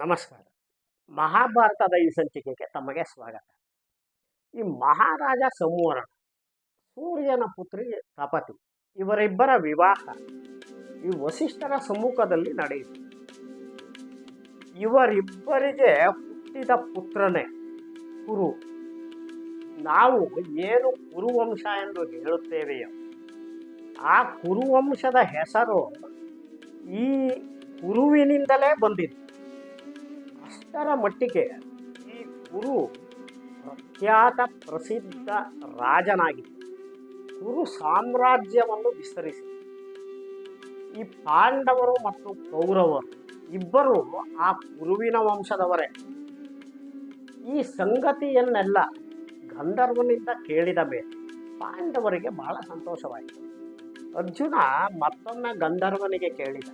ನಮಸ್ಕಾರ. ಮಹಾಭಾರತದ ಈ ಸಂಚಿಕೆಗೆ ತಮಗೆ ಸ್ವಾಗತ. ಈ ಮಹಾರಾಜ ಸಂವರಣ ಸೂರ್ಯನ ಪುತ್ರಿ ತಪತಿ, ಇವರಿಬ್ಬರ ವಿವಾಹ ಈ ವಸಿಷ್ಠರ ಸಮ್ಮುಖದಲ್ಲಿ ನಡೆಯಿತು. ಇವರಿಬ್ಬರಿಗೆ ಹುಟ್ಟಿದ ಪುತ್ರನೇ ಕುರು. ನಾವು ಏನು ಕುರುವಂಶ ಎಂದು ಹೇಳುತ್ತೇವೆಯೋ ಆ ಕುರುವಂಶದ ಹೆಸರು ಈ ಕುರುವಿನಿಂದಲೇ ಬಂದಿದೆ. ಅಷ್ಟರ ಮಟ್ಟಿಗೆ ಈ ಗುರು ಪ್ರಖ್ಯಾತ ಪ್ರಸಿದ್ಧ ರಾಜನಾಗಿತ್ತು ಗುರು ಸಾಮ್ರಾಜ್ಯವನ್ನು ವಿಸ್ತರಿಸಿ ಈ ಪಾಂಡವರು ಮತ್ತು ಕೌರವರು ಇಬ್ಬರು ಆ ಗುರುವಿನ ವಂಶದವರೇ. ಈ ಸಂಗತಿಯನ್ನೆಲ್ಲ ಗಂಧರ್ವನಿಂದ ಕೇಳಿದ ಮೇಲೆ ಪಾಂಡವರಿಗೆ ಬಹಳ ಸಂತೋಷವಾಯಿತು. ಅರ್ಜುನ ಮತ್ತೊಮ್ಮೆ ಗಂಧರ್ವನಿಗೆ ಕೇಳಿದ,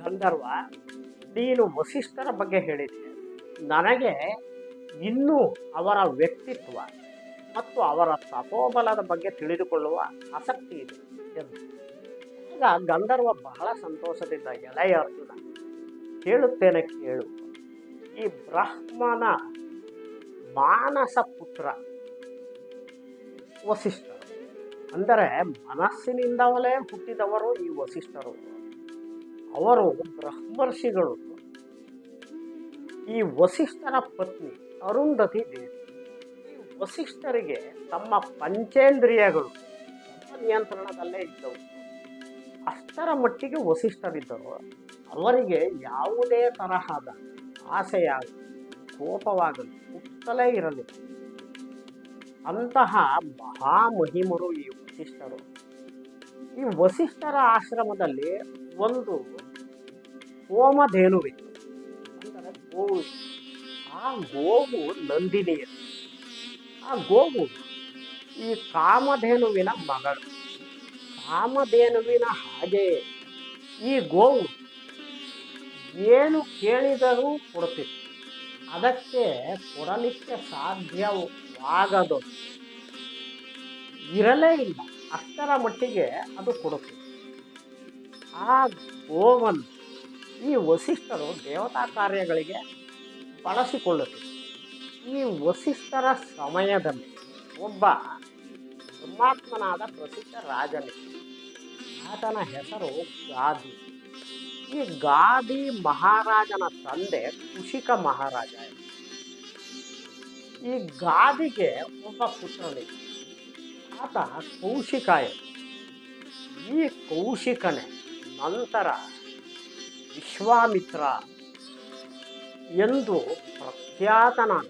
ಗಂಧರ್ವ ನೀನು ವಸಿಷ್ಠರ ಬಗ್ಗೆ ಹೇಳಿದೆ ನನಗೆ ಇನ್ನೂ ಅವರ ವ್ಯಕ್ತಿತ್ವ ಮತ್ತು ಅವರ ತಪೋಬಲದ ಬಗ್ಗೆ ತಿಳಿದುಕೊಳ್ಳುವ ಆಸಕ್ತಿ ಇದೆ ಎಂದು. ಈಗ ಗಂಧರ್ವ ಬಹಳ ಸಂತೋಷದಿಂದ ಎಳೆಯ ಅರ್ಜುನ ಕೇಳುತ್ತೇನೆ ಕೇಳು. ಈ ಬ್ರಹ್ಮನ ಮಾನಸ ಪುತ್ರ ವಸಿಷ್ಠರು. ಅಂದರೆ ಮನಸ್ಸಿನಿಂದಲೇ ಹುಟ್ಟಿದವರು ಈ ವಸಿಷ್ಠರು. ಅವರು ಬ್ರಹ್ಮರ್ಷಿಗಳು ಈ ವಸಿಷ್ಠರ ಪತ್ನಿ ಅರುಂಧತಿ ದೇವಿ. ಈ ವಸಿಷ್ಠರಿಗೆ ತಮ್ಮ ಪಂಚೇಂದ್ರಿಯಗಳು ನಿಯಂತ್ರಣದಲ್ಲೇ ಇದ್ದವು. ಅಷ್ಟರ ಮಟ್ಟಿಗೆ ವಸಿಷ್ಠರಿದ್ದರು. ಅವರಿಗೆ ಯಾವುದೇ ತರಹದ ಆಸೆಯಾಗಲಿ, ಕೋಪವಾಗಲಿ ಸುತ್ತಲೇ ಇರಲಿ. ಅಂತಹ ಮಹಾಮಹಿಮರು ಈ ವಸಿಷ್ಠರು. ಈ ವಸಿಷ್ಠರ ಆಶ್ರಮದಲ್ಲಿ ಒಂದು ಹೋಮಧೇನುವಿತ್ತು ಅಂದರೆ ಗೋವು. ಆ ಗೋವು ನಂದಿನಿಯ. ಆ ಗೋವು ಈ ಕಾಮಧೇನುವಿನ ಮಗಳು. ಕಾಮಧೇನುವಿನ ಹಾಗೆ. ಈ ಗೋವು ಏನು ಕೇಳಿದರೂ ಕೊಡುತ್ತಿತ್ತು ಅದಕ್ಕೆ ಕೊಡಲಿಕ್ಕೆ ಸಾಧ್ಯವಾಗದು. ಇರಲೇ ಇಲ್ಲ. ಅಷ್ಟರ ಮಟ್ಟಿಗೆ ಅದು ಕೊಡುತ್ತಿತ್ತು ಆ ಗೋವನ್ನು ಈ ವಸಿಷ್ಠರು ದೇವತಾ ಕಾರ್ಯಗಳಿಗೆ ಬಳಸಿಕೊಳ್ಳುತ್ತಿದ್ದರು ಈ ವಸಿಷ್ಠರ ಸಮಯದಲ್ಲಿ ಒಬ್ಬ ಧರ್ಮಾತ್ಮನಾದ ಪ್ರಸಿದ್ಧ ರಾಜನಿದ್ದ ಆತನ ಹೆಸರು ಗಾದಿ. ಈ ಗಾದಿ ಮಹಾರಾಜನ ತಂದೆ ಕುಶಿಕ ಮಹಾರಾಜ ಈ ಗಾದಿಗೆ ಒಬ್ಬ ಪುತ್ರನಿದ್ದ ಆತ ಕೌಶಿಕ ಈ ಕೌಶಿಕನೇ ನಂತರ ವಿಶ್ವಾಮಿತ್ರ ಎಂದು ಪ್ರಖ್ಯಾತನಾದ.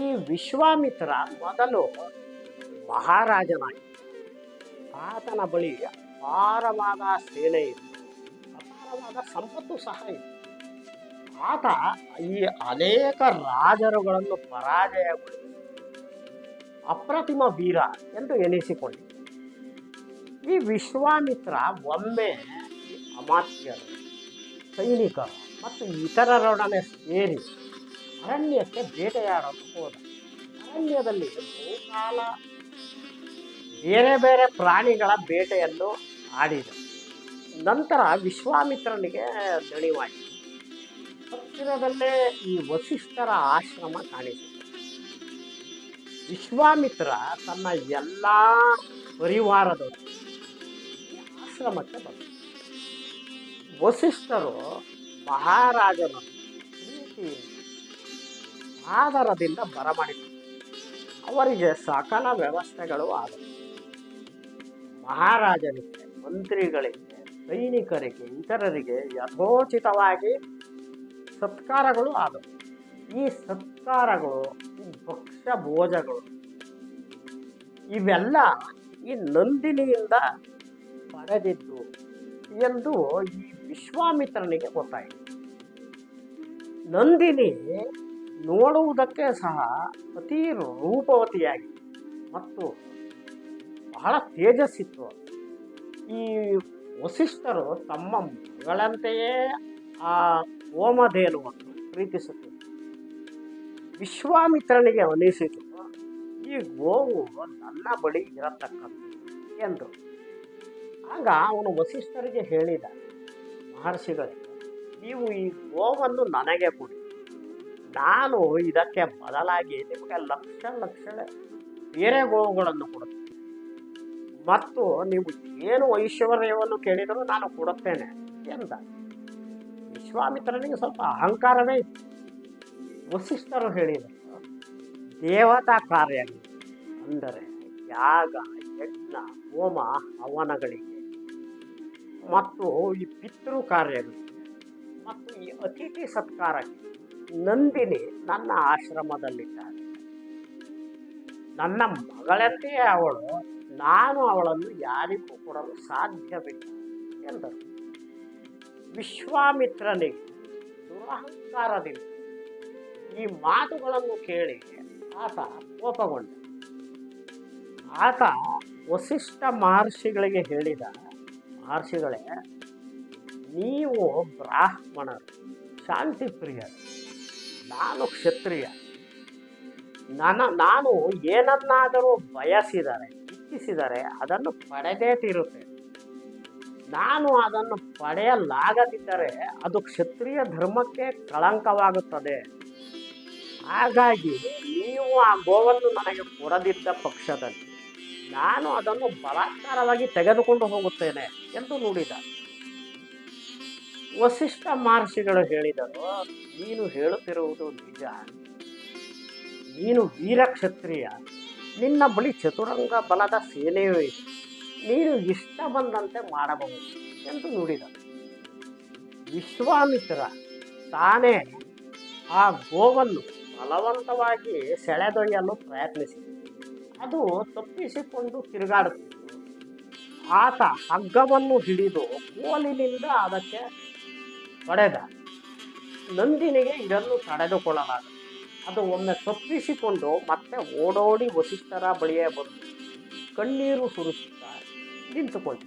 ಈ ವಿಶ್ವಾಮಿತ್ರ ಮೊದಲು ಮಹಾರಾಜನಾಗಿ ಆತನ ಬಳಿ ಅಪಾರವಾದ ಸೇನೆ ಇತ್ತು. ಅಪಾರವಾದ ಸಂಪತ್ತು ಸಹ ಇತ್ತು. ಆತ ಈ ಅನೇಕ ರಾಜರುಗಳನ್ನು ಪರಾಜಯಗೊಳಿಸಿ ಅಪ್ರತಿಮ ವೀರ ಎಂದು ಎನಿಸಿಕೊಂಡಿದ್ದ. ಈ ವಿಶ್ವಾಮಿತ್ರ ಒಮ್ಮೆ ಅಮಾತ್ಯರು. ಸೈನಿಕ ಮತ್ತು ಇತರರೊಡನೆ ಸೇರಿ ಅರಣ್ಯಕ್ಕೆ ಬೇಟೆಯಾಡಲು ಹೋದ. ಅರಣ್ಯದಲ್ಲಿ ಬಹುಕಾಲ ಬೇರೆ ಬೇರೆ ಪ್ರಾಣಿಗಳ ಬೇಟೆಯನ್ನು ಆಡಿದ. ನಂತರ ವಿಶ್ವಾಮಿತ್ರನಿಗೆ ದಣಿವಾಯಿತು. ಹತ್ತಿರದಲ್ಲೇ ಈ ವಸಿಷ್ಠರ ಆಶ್ರಮ ಕಾಣಿಸಿತು. ವಿಶ್ವಾಮಿತ್ರ ತನ್ನ ಎಲ್ಲ ಪರಿವಾರದವರು ಆಶ್ರಮಕ್ಕೆ ಬಂದರು ವಸಿಷ್ಠರು ಮಹಾರಾಜನ ಆದರದಿಂದ ಬರಮಾಡಿದರು. ಅವರಿಗೆ ಸಕಲ ವ್ಯವಸ್ಥೆಗಳು ಆದವು. ಮಹಾರಾಜನಿಗೆ, ಮಂತ್ರಿಗಳಿಗೆ, ಸೈನಿಕರಿಗೆ, ಇತರರಿಗೆ ಯಥೋಚಿತವಾಗಿ ಸತ್ಕಾರಗಳು ಆದವು. ಈ ಸತ್ಕಾರಗಳು, ಈ ಭಕ್ಷ್ಯ ಭೋಜಗಳು ಇವೆಲ್ಲ ಈ ನಂದಿನಿಯಿಂದ ಪಡೆದಿದ್ದು ಎಂದು ಈ ವಿಶ್ವಾಮಿತ್ರನಿಗೆ ಗೊತ್ತಾಯಿತು. ನಂದಿನಿ ನೋಡುವುದಕ್ಕೆ ಸಹ ಅತಿ ರೂಪವತಿಯಾಗಿ ಮತ್ತು ಬಹಳ ತೇಜಸ್ಸಿತ್ತು. ಈ ವಸಿಷ್ಠರು ತಮ್ಮ ಮಗಳಂತೆಯೇ ಆ ಓಮಧೇನುವನ್ನು ಪ್ರೀತಿಸುತ್ತಿದ್ದರು. ವಿಶ್ವಾಮಿತ್ರನಿಗೆ ಅನಿಸಿತು, ಈ ಗೋವು ನನ್ನ ಬಳಿ ಇರತಕ್ಕಂಥ ಎಂದು ಆಗ ಅವನು ವಸಿಷ್ಠರಿಗೆ ಹೇಳಿದ ಮಹರ್ಷಿಗಳಿಗೆ ನೀವು ಈ ಗೋವನ್ನು ನನಗೆ ಕೊಡಿ. ನಾನು ಇದಕ್ಕೆ ಬದಲಾಗಿ ನಿಮಗೆ ಲಕ್ಷ ಲಕ್ಷ ಬೇರೆ ಗೋವುಗಳನ್ನು ಕೊಡುತ್ತೇನೆ. ಮತ್ತು ನೀವು ಏನು ಐಶ್ವರ್ಯವನ್ನು ಕೇಳಿದರೂ ನಾನು ಕೊಡುತ್ತೇನೆ ಎಂದ. ವಿಶ್ವಾಮಿತ್ರನಿಗೆ ಸ್ವಲ್ಪ ಅಹಂಕಾರವೇ ಇತ್ತು. ವಸಿಷ್ಠರು ಹೇಳಿದರು, ದೇವತಾ ಕಾರ್ಯ ಅಂದರೆ ಯಾಗ, ಯಜ್ಞ, ಹೋಮ ಹವನಗಳಿಗೆ ಮತ್ತು ಈ ಪಿತೃ ಕಾರ್ಯಗಳು ಮತ್ತು ಈ ಅತಿಥಿ ಸತ್ಕಾರಕ್ಕೆ ನಂದಿನಿ ನನ್ನ ಆಶ್ರಮದಲ್ಲಿದ್ದಾಳೆ. ನನ್ನ ಮಗಳಂತೆಯೇ ಅವಳು, ನಾನು ಅವಳನ್ನು ಯಾರಿಗೂ ಕೊಡಲು ಸಾಧ್ಯವಿಲ್ಲ ಎಂದರು ವಿಶ್ವಾಮಿತ್ರನಿಗೆ ದುರಹಂಕಾರದಿಂದ ಈ ಮಾತುಗಳನ್ನು ಕೇಳಿ ಆತ ಕೋಪಗೊಂಡ ಆತ ವಸಿಷ್ಠ ಮಹರ್ಷಿಗಳಿಗೆ ಹೇಳಿದ ಮಹರ್ಷಿಗಳೇ, ನೀವು ಬ್ರಾಹ್ಮಣರು ಶಾಂತಿ ಪ್ರಿಯರು ನಾನು ಕ್ಷತ್ರಿಯ. ನನ್ನ, ನಾನು ಏನನ್ನಾದರೂ ಬಯಸಿದರೆ, ಇಚ್ಛಿಸಿದರೆ ಅದನ್ನು ಪಡೆದೇ ತೀರುತ್ತೇನೆ ನಾನು ಅದನ್ನು ಪಡೆಯಲಾಗದಿದ್ದರೆ ಅದು ಕ್ಷತ್ರಿಯ ಧರ್ಮಕ್ಕೆ ಕಳಂಕವಾಗುತ್ತದೆ. ಹಾಗಾಗಿ ನೀವು ಆ ಗೋವನ್ನು ನನಗೆ ಕೊಡದಿದ್ದ ಪಕ್ಷದಲ್ಲಿ ನಾನು ಅದನ್ನು ಬಲಾತ್ಕಾರವಾಗಿ ತೆಗೆದುಕೊಂಡು ಹೋಗುತ್ತೇನೆ. ಎಂದು ನುಡಿದ. ವಸಿಷ್ಠ ಮಹರ್ಷಿಗಳು ಹೇಳಿದರು, ನೀನು ಹೇಳುತ್ತಿರುವುದು ನಿಜ. ನೀನು ವೀರಕ್ಷತ್ರಿಯ. ನಿನ್ನ ಬಳಿ ಚತುರಂಗ ಬಲದ ಸೇನೆಯೂ ಇದೆ. ನೀನು ಇಷ್ಟ ಬಂದಂತೆ ಮಾಡಬಹುದು ಎಂದು ನುಡಿದ ವಿಶ್ವಾಮಿತ್ರ ತಾನೇ ಆ ಗೋವನ್ನು ಬಲವಂತವಾಗಿ ಸೆಳೆದೊಯ್ಯಲು ಪ್ರಯತ್ನಿಸಿದೆ. ಅದು ತಪ್ಪಿಸಿಕೊಂಡು ತಿರುಗಾಡುತ್ತಿತ್ತು ಆತ ಹಗ್ಗವನ್ನು ಹಿಡಿದು ಕೋಲಿನಿಂದ ಅದಕ್ಕೆ ಹೊಡೆದ. ನಂದಿನಿಗೆ ಇದನ್ನು ತಡೆದುಕೊಳ್ಳಲಾಗ ಅದು ಒಮ್ಮೆ ತಪ್ಪಿಸಿಕೊಂಡು ಮತ್ತೆ ಓಡೋಡಿ ವಸಿಷ್ಠರ ಬಳಿಯೇ ಬಂದು ಕಣ್ಣೀರು ಸುರಿಸುತ್ತಾ ನಿಂತುಕೊಂಡು.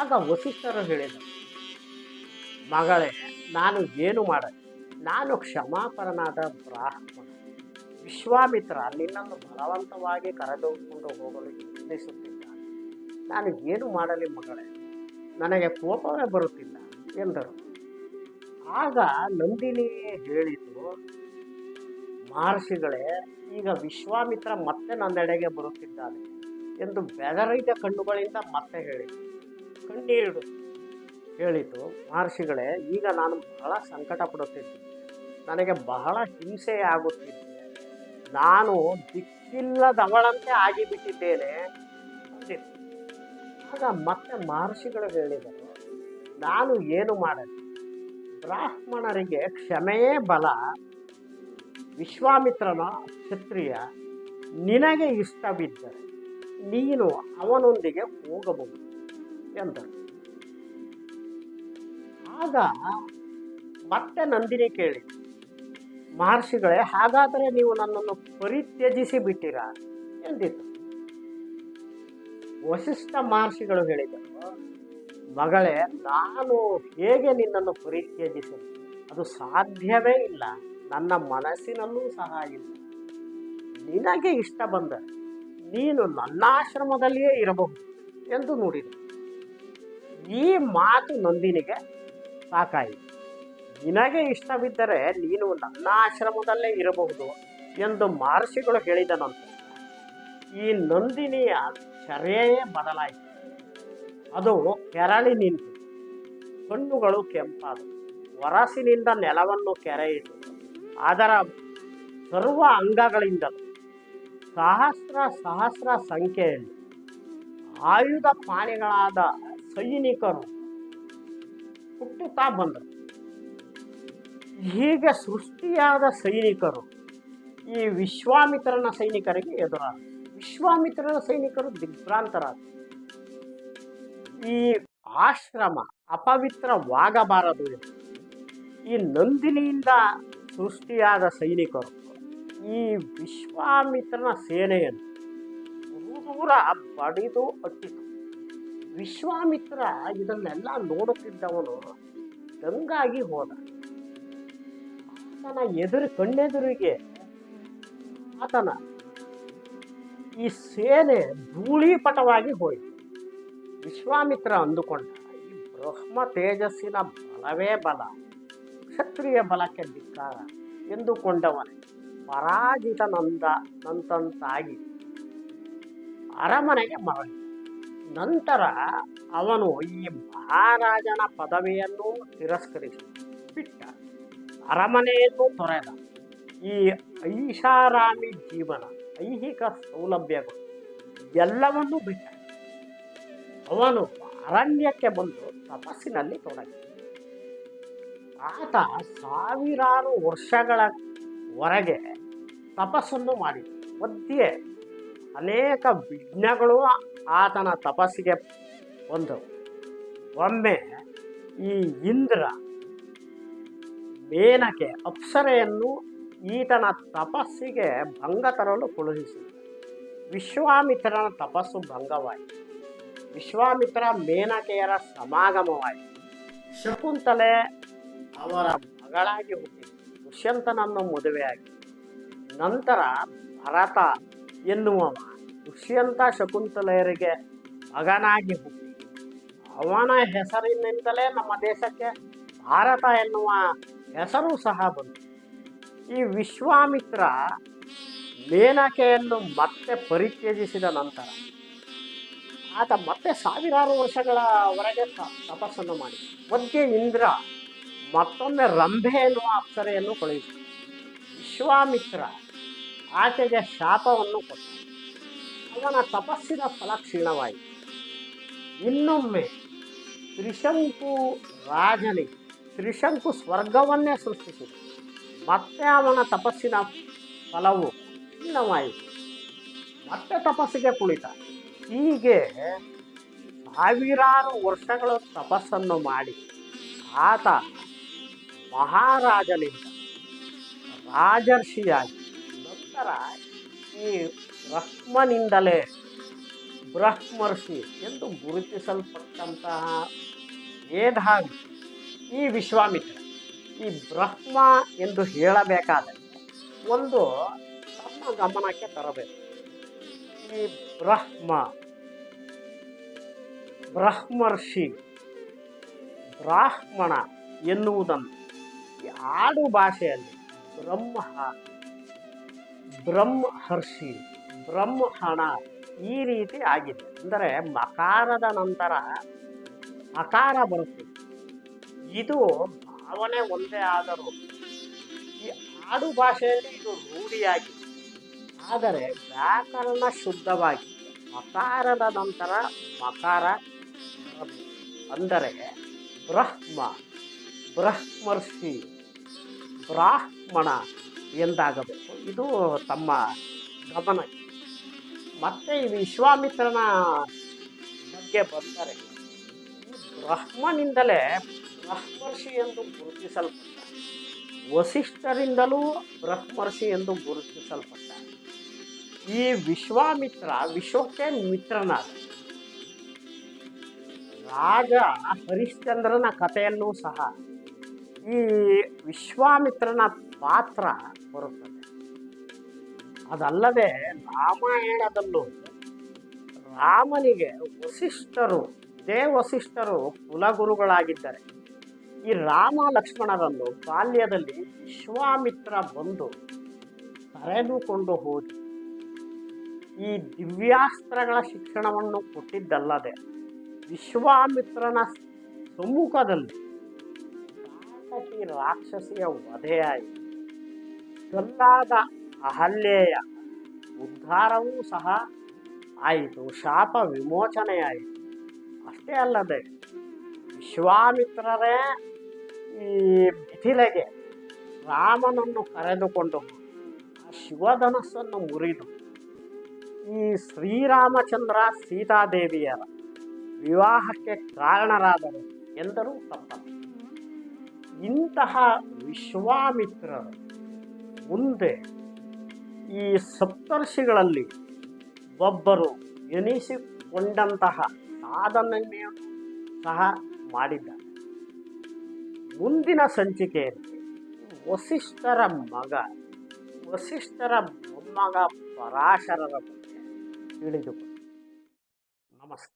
ಆಗ ವಸಿಷ್ಠರು ಹೇಳಿದರು, ಮಗಳೇ, ನಾನು ಏನು ಮಾಡ ನಾನು ಕ್ಷಮಾಪರನಾದ ಬ್ರಾಹ್ಮಣ. ವಿಶ್ವಾಮಿತ್ರ ನಿನ್ನನ್ನು ಬಲವಂತವಾಗಿ ಕರೆದುಕೊಂಡು ಹೋಗಲು ಯತ್ನಿಸುತ್ತಿದ್ದಾನೆ ನಾನು ಏನು ಮಾಡಲಿ ಮಗಳೇ, ನನಗೆ ಕೋಪವೇ ಬರುತ್ತಿಲ್ಲ ಎಂದರು. ಆಗ ನಂದಿನಿ ಹೇಳಿತು ಮಹರ್ಷಿಗಳೇ, ಈಗ ವಿಶ್ವಾಮಿತ್ರ ಮತ್ತೆ ನನ್ನೆಡೆಗೆ ಬರುತ್ತಿದ್ದಾನೆ ಎಂದು ಬೆದರಿದ ಕಣ್ಣುಗಳಿಂದ ಮತ್ತೆ ಹೇಳಿ ಕಣ್ಣೀರು ಹೇಳಿತು ಮಹರ್ಷಿಗಳೇ, ಈಗ ನಾನು ಬಹಳ ಸಂಕಟ ಪಡುತ್ತಿದ್ದೆ ನನಗೆ ಬಹಳ ಹಿಂಸೆ ಆಗುತ್ತಿದ್ದೆ ನಾನು ದಿಕ್ಕಿಲ್ಲದವಳಂತೆ ಆಗಿಬಿಟ್ಟಿದ್ದೇನೆ. ಆಗ ಮತ್ತೆ ಮಹರ್ಷಿಗಳು ಹೇಳಿದರು, ನಾನು ಏನು ಮಾಡಲಿ? ಬ್ರಾಹ್ಮಣರಿಗೆ ಕ್ಷಮೆಯೇ ಬಲ. ವಿಶ್ವಾಮಿತ್ರನ ಕ್ಷತ್ರಿಯ ನಿನಗೆ ಇಷ್ಟವಿದ್ದರೆ ನೀನು ಅವನೊಂದಿಗೆ ಹೋಗಬಹುದು ಎಂದರು. ಆಗ ಮತ್ತೆ ನಂದಿನಿ ಕೇಳಿ ಮಹರ್ಷಿಗಳೇ, ಹಾಗಾದರೆ ನೀವು ನನ್ನನ್ನು ಪರಿತ್ಯಜಿಸಿ ಬಿಟ್ಟಿರ ಎಂದಿತು. ವಸಿಷ್ಠ ಮಹರ್ಷಿಗಳು ಹೇಳಿದರು, ಮಗಳೇ, ನಾನು ಹೇಗೆ ನಿನ್ನನ್ನು ಪರಿತ್ಯಜಿಸಲು? ಅದು ಸಾಧ್ಯವೇ ಇಲ್ಲ. ನನ್ನ ಮನಸ್ಸಿನಲ್ಲೂ ಸಹ ಇಲ್ಲ. ನಿನಗೆ ಇಷ್ಟ ಬಂದ ನೀನು ನನ್ನ ಆಶ್ರಮದಲ್ಲಿಯೇ ಇರಬಹುದು, ಎಂದು ನುಡಿದ ಈ ಮಾತು ನಂದಿನಿಗೆ ಸಾಕಾಯಿತು. ನಿನಗೆ ಇಷ್ಟವಿದ್ದರೆ ನೀನು ನನ್ನ ಆಶ್ರಮದಲ್ಲೇ ಇರಬಹುದು, ಎಂದು ಮಹರ್ಷಿಗಳು ಹೇಳಿದ ನಂತರ ಈ ನಂದಿನಿಯ ಚರೆಯೇ ಬದಲಾಯಿತು ಅದು ಕೆರಳಿ ನಿಂತು ಕಣ್ಣುಗಳು ಕೆಂಪಾದವು ವರಸಿನಿಂದ ನೆಲವನ್ನು ಕೆರೆಯಿತು ಅದರ ಸರ್ವ ಅಂಗಗಳಿಂದ ಸಹಸ್ರ ಸಹಸ್ರ ಸಂಖ್ಯೆಯಲ್ಲಿ ಆಯುಧ ಪಾಣಿಗಳಾದ ಸೈನಿಕರು ಹುಟ್ಟುತ್ತಾ ಬಂದರು. ಹೀಗೆ ಸೃಷ್ಟಿಯಾದ ಸೈನಿಕರು ಈ ವಿಶ್ವಾಮಿತ್ರನ ಸೈನಿಕರಿಗೆ ಎದುರಾದ ವಿಶ್ವಾಮಿತ್ರನ ಸೈನಿಕರು ದಿಗ್ಭ್ರಾಂತರಾದರು ಈ ಆಶ್ರಮ ಅಪವಿತ್ರವಾಗಬಾರದು ಈ ನಂದಿನಿಯಿಂದ ಸೃಷ್ಟಿಯಾದ ಸೈನಿಕರು. ಈ ವಿಶ್ವಾಮಿತ್ರನ ಸೇನೆಯನ್ನು ದೂರ ಬಡಿದು ಅಟ್ಟಿತು. ವಿಶ್ವಾಮಿತ್ರ ಇದನ್ನೆಲ್ಲ ನೋಡುತ್ತಿದ್ದವನು ದಂಗಾಗಿ ಹೋದ. ಆತನ ಎದುರು ಕಣ್ಣೆದುರಿಗೆ ಆತನ ಈ ಸೇನೆ ಧೂಳೀಪಟವಾಗಿ ಹೋಯಿತು. ವಿಶ್ವಾಮಿತ್ರ ಅಂದುಕೊಂಡ, ಈ ಬ್ರಹ್ಮ ತೇಜಸ್ಸಿನ ಬಲವೇ ಬಲ, ಕ್ಷತ್ರಿಯ ಬಲಕ್ಕೆ ಧಿಕ್ಕಾರ ಎಂದುಕೊಂಡವನೇ. ಪರಾಜಿತ ನಂದ, ನಂತಂತಾಗಿ ಅರಮನೆಗೆ ಮರಳಿ. ನಂತರ ಅವನು ಈ ಮಹಾರಾಜನ ಪದವಿಯನ್ನು ತಿರಸ್ಕರಿಸಿ ಬಿಟ್ಟ. ಅರಮನೆಯನ್ನು ತೊರೆದ. ಈ ಐಷಾರಾಮಿ ಜೀವನ ಐಹಿಕ ಸೌಲಭ್ಯಗಳು ಎಲ್ಲವನ್ನೂ ಬಿಟ್ಟ ಅವನು ಅರಣ್ಯಕ್ಕೆ ಬಂದು ತಪಸ್ಸಿನಲ್ಲಿ ತೊಡಗಿದ. ಆತ ಸಾವಿರಾರು ವರ್ಷಗಳವರೆಗೆ ತಪಸ್ಸನ್ನು ಮಾಡಿದ. ಮಧ್ಯೆ ಅನೇಕ ವಿಘ್ನಗಳು ಆತನ ತಪಸ್ಸಿಗೆ ಬಂದವು. ಒಮ್ಮೆ ಈ ಇಂದ್ರ ಮೇನಕೆ ಅಪ್ಸರೆಯನ್ನು ಈತನ ತಪಸ್ಸಿಗೆ ಭಂಗ ತರಲು ಕಳುಹಿಸಿದ. ವಿಶ್ವಾಮಿತ್ರನ ತಪಸ್ಸು ಭಂಗವಾಯಿತು. ವಿಶ್ವಾಮಿತ್ರ ಮೇನಕೆಯರ ಸಮಾಗಮವಾಯಿತು. ಶಕುಂತಲೆ ಅವರ ಮಗಳಾಗಿ ಹುಟ್ಟಿ ದುಷ್ಯಂತನನ್ನು ಮದುವೆಯಾಗಿ. ನಂತರ ಭರತ ಎನ್ನುವ ದುಷ್ಯಂತ ಶಕುಂತಲೆಯರಿಗೆ ಮಗನಾಗಿ ಹುಟ್ಟಿ. ಅವನ ಹೆಸರಿನಿಂದಲೇ ನಮ್ಮ ದೇಶಕ್ಕೆ ಭಾರತ ಎನ್ನುವ ಹೆಸರು ಸಹ ಬಂತು. ಈ ವಿಶ್ವಾಮಿತ್ರ ಮೇನಕೆಯನ್ನು ಮತ್ತೆ ಪರಿತ್ಯಜಿಸಿದ ನಂತರ ಆತ ಮತ್ತೆ ಸಾವಿರಾರು ವರ್ಷಗಳವರೆಗೆ ತಪಸ್ಸನ್ನು ಮಾಡಿ ಮಧ್ಯೆ ಇಂದ್ರ ಮತ್ತೊಮ್ಮೆ ರಂಭೆ ಎನ್ನುವ ಅಪ್ಸರೆಯನ್ನು ಕಳುಹಿಸಿ ವಿಶ್ವಾಮಿತ್ರ ಆಕೆಗೆ ಶಾಪವನ್ನು ಕೊಟ್ಟ. ಅವನ ತಪಸ್ಸಿನ ಫಲ ಕ್ಷೀಣವಾಯಿತು. ಇನ್ನೊಮ್ಮೆ ತ್ರಿಶಂಕು ರಾಜನಿಗೆ ತ್ರಿಶಂಕು ಸ್ವರ್ಗವನ್ನೇ ಸೃಷ್ಟಿಸಿದ. ಮತ್ತೆ ಅವನ ತಪಸ್ಸಿನ ಫಲವು ಭಿನ್ನವಾಯಿತು. ಮತ್ತೆ ತಪಸ್ಸಿಗೆ ಕುಳಿತ. ಹೀಗೆ ಸಾವಿರಾರು ವರ್ಷಗಳ ತಪಸ್ಸನ್ನು ಮಾಡಿ ಆತ ಮಹಾರಾಜನಿಂದ ರಾಜರ್ಷಿಯಾಗಿ ನಂತರ ಈ ಬ್ರಹ್ಮನಿಂದಲೇ ಬ್ರಹ್ಮರ್ಷಿ ಎಂದು ಗುರುತಿಸಲ್ಪಟ್ಟಂತಹ ಏಧಾಗಿ ಈ ವಿಶ್ವಾಮಿತ್ರ. ಈ ಬ್ರಹ್ಮ ಎಂದು ಹೇಳಬೇಕಾದರೆ ಒಂದು ತಮ್ಮ ಗಮನಕ್ಕೆ ತರಬೇಕು. ಈ ಬ್ರಹ್ಮ, ಬ್ರಹ್ಮರ್ಷಿ, ಬ್ರಾಹ್ಮಣ ಎನ್ನುವುದನ್ನು ಈ ಆಡು ಭಾಷೆಯಲ್ಲಿ ಬ್ರಹ್ಮ, ಬ್ರಹ್ಮರ್ಷಿ ಬ್ರಹ್ಮಣ ಈ ರೀತಿ ಆಗಿದೆ. ಅಂದರೆ ಮಕಾರದ ನಂತರ ಅಕಾರ ಬರುತ್ತದೆ ಇದು ಭಾವನೆ ಒಂದೇ ಆದರೂ. ಈ ಆಡು ಭಾಷೆಯಲ್ಲಿ ಇದು ರೂಢಿಯಾಗಿದೆ. ಆದರೆ ವ್ಯಾಕರಣ ಶುದ್ಧವಾಗಿ ಮಕಾರದ ನಂತರ ಮಕಾರ ಅಂದರೆ ಬ್ರಹ್ಮ, ಬ್ರಹ್ಮರ್ಷಿ, ಬ್ರಾಹ್ಮಣ ಎಂದಾಗಬೇಕು. ಇದು ತಮ್ಮ ಗಮನ. ಮತ್ತೆ ಈ ವಿಶ್ವಾಮಿತ್ರನ ಬಗ್ಗೆ ಬಂದರೆ ಬ್ರಹ್ಮನಿಂದಲೇ ಬ್ರಹ್ಮರ್ಷಿ ಎಂದು ಗುರುತಿಸಲ್ಪಟ್ಟ. ವಸಿಷ್ಠರಿಂದಲೂ ಬ್ರಹ್ಮರ್ಷಿ ಎಂದು ಗುರುತಿಸಲ್ಪಟ್ಟ. ಈ ವಿಶ್ವಾಮಿತ್ರ ವಿಶ್ವಕ್ಕೆ ಮಿತ್ರನಾದ ರಾಜ ಹರಿಶ್ಚಂದ್ರನ ಕಥೆಯನ್ನೂ ಸಹ ಈ ವಿಶ್ವಾಮಿತ್ರನ ಪಾತ್ರ ಬರುತ್ತದೆ. ಅದಲ್ಲದೆ ರಾಮಾಯಣದಲ್ಲೂ ರಾಮನಿಗೆ ವಸಿಷ್ಠರು ದೇ ವಸಿಷ್ಠರು ಕುಲಗುರುಗಳಾಗಿದ್ದಾರೆ. ಈ ರಾಮ ಲಕ್ಷ್ಮಣರನ್ನು ಬಾಲ್ಯದಲ್ಲಿ ವಿಶ್ವಾಮಿತ್ರ ಬಂದು ಕರೆದುಕೊಂಡು ಹೋಗಿ. ಈ ದಿವ್ಯಾಸ್ತ್ರಗಳ ಶಿಕ್ಷಣವನ್ನು ಕೊಟ್ಟಿದ್ದಲ್ಲದೆ ವಿಶ್ವಾಮಿತ್ರನ ಸಮ್ಮುಖದಲ್ಲಿ ಕಾಟಕಿ ರಾಕ್ಷಸಿಯ ವಧೆಯಾಯಿತು. ಗಲ್ಲಾದ ಅಹಲ್ಯೆಯ ಉದ್ಧಾರವೂ ಸಹ ಆಯಿತು. ಶಾಪ ವಿಮೋಚನೆಯಾಯಿತು. ಅಷ್ಟೇ ಅಲ್ಲದೆ ವಿಶ್ವಾಮಿತ್ರರೇ ಈ ಮಿಥಿಲೆಗೆ ರಾಮನನ್ನು ಕರೆದುಕೊಂಡು ಆ ಶಿವಧನಸ್ಸನ್ನು ಮುರಿದು ಈ ಶ್ರೀರಾಮಚಂದ್ರ ಸೀತಾದೇವಿಯರ ವಿವಾಹಕ್ಕೆ ಕಾರಣರಾದರು ಎಂದರೂ ತಪ್ಪಲ್ಲ ಇಂತಹ ವಿಶ್ವಾಮಿತ್ರರು ಮುಂದೆ ಈ ಸಪ್ತರ್ಷಿಗಳಲ್ಲಿ ಒಬ್ಬರು ಎನಿಸಿಕೊಂಡಂತಹ ಸಾಧನೆಯನ್ನು ಸಹ ಮಾಡಿದ್ದಾರೆ ಮುಂದಿನ ಸಂಚಿಕೆಯಲ್ಲಿ ವಸಿಷ್ಠರ ಮಗ ವಸಿಷ್ಠರ ಮೊಮ್ಮಗ ಪರಾಶರರ ಬಗ್ಗೆ ತಿಳಿದುಕೊಂಡು ನಮಸ್ಕಾರ